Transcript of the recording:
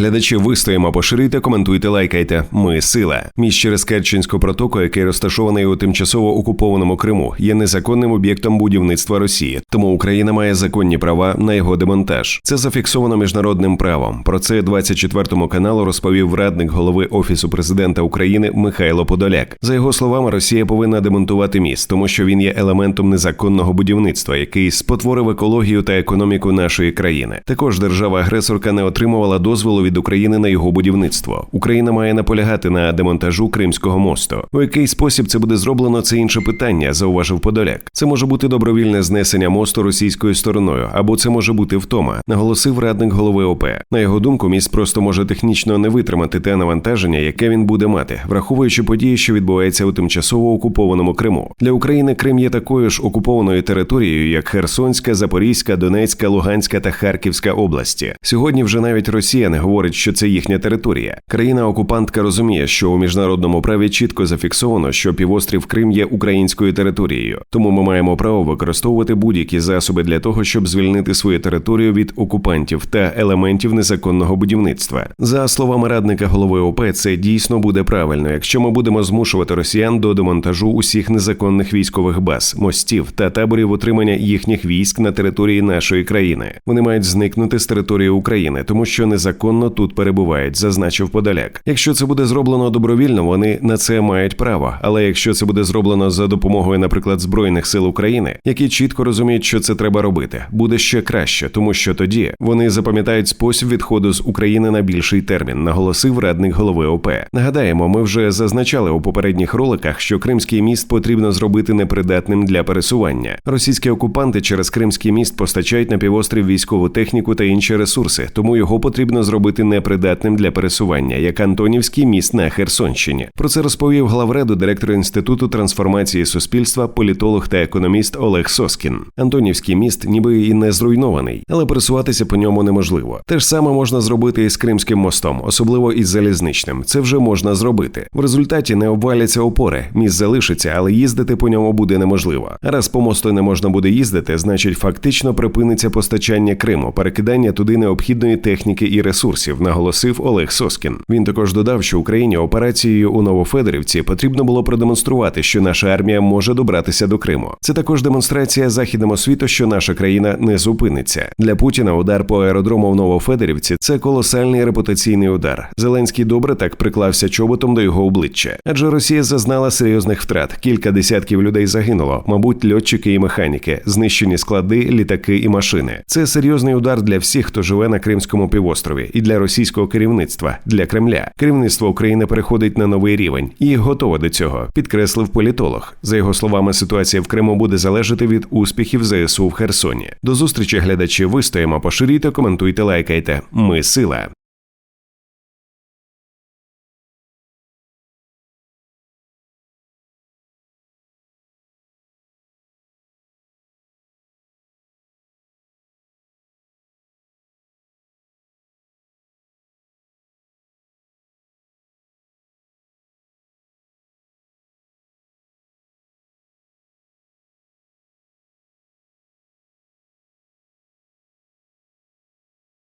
Глядачі вистоїмо, поширюйте, коментуйте, лайкайте. Ми сила. Міст через Керченську протоку, який розташований у тимчасово окупованому Криму, є незаконним об'єктом будівництва Росії. Тому Україна має законні права на його демонтаж. Це зафіксовано міжнародним правом. Про це 24 каналу розповів радник голови офісу президента України Михайло Подоляк. За його словами, Росія повинна демонтувати міст, тому що він є елементом незаконного будівництва, який спотворив екологію та економіку нашої країни. Також держава-агресорка не отримувала дозволу від України на його будівництво. Україна має наполягати на демонтажу Кримського мосту. У який спосіб це буде зроблено, це інше питання, зауважив Подоляк. Це може бути добровільне знесення мосту російською стороною, або це може бути втома, наголосив радник голови ОП. На його думку, міст просто може технічно не витримати те навантаження, яке він буде мати, враховуючи події, що відбуваються у тимчасово окупованому Криму. Для України Крим є такою ж окупованою територією, як Херсонська, Запорізька, Донецька, Луганська та Харківська області. Сьогодні вже навіть Росія не говорить, що це їхня територія. Країна-окупантка розуміє, що у міжнародному праві чітко зафіксовано, що півострів Крим є українською територією, тому ми маємо право використовувати будь-які засоби для того, щоб звільнити свою територію від окупантів та елементів незаконного будівництва. За словами радника голови ОП, це дійсно буде правильно, якщо ми будемо змушувати росіян до демонтажу усіх незаконних військових баз, мостів та таборів утримання їхніх військ на території нашої країни. Вони мають зникнути з території України, тому що незаконно тут перебувають, зазначив Подоляк. Якщо це буде зроблено добровільно, вони на це мають право. Але якщо це буде зроблено за допомогою, наприклад, збройних сил України, які чітко розуміють, що це треба робити, буде ще краще, тому що тоді вони запам'ятають спосіб відходу з України на більший термін, наголосив радник голови ОП. Нагадаємо, ми вже зазначали у попередніх роликах, що Кримський міст потрібно зробити непридатним для пересування. Російські окупанти через Кримський міст постачають на півострів військову техніку та інші ресурси, тому його потрібно зробити непридатним для пересування, як Антонівський міст на Херсонщині. Про це розповів главреду директор інституту трансформації суспільства, політолог та економіст Олег Соскін. Антонівський міст, ніби і не зруйнований, але пересуватися по ньому неможливо. Те ж саме можна зробити і з Кримським мостом, особливо із залізничним. Це вже можна зробити. В результаті не обваляться опори, міст залишиться, але їздити по ньому буде неможливо. Раз по мосту не можна буде їздити, значить фактично припиниться постачання Криму, перекидання туди необхідної техніки і ресурсів, наголосив Олег Соскін. Він також додав, що Україні операцією у Новофедорівці потрібно було продемонструвати, що наша армія може добратися до Криму. Це також демонстрація західному світу, що наша країна не зупиниться. Для Путіна удар по аеродрому в Новофедорівці це колосальний репутаційний удар. Зеленський добре так приклався чоботом до його обличчя, адже Росія зазнала серйозних втрат. Кілька десятків людей загинуло, мабуть, льотчики і механіки, знищені склади, літаки і машини. Це серйозний удар для всіх, хто живе на Кримському півострові, і для російського керівництва, для Кремля. Керівництво України переходить на новий рівень і готове до цього, підкреслив політолог. За його словами, ситуація в Криму буде залежати від успіхів ЗСУ в Херсоні. До зустрічі глядачі вистоїмо, поширюйте, коментуйте, лайкайте. Ми сила.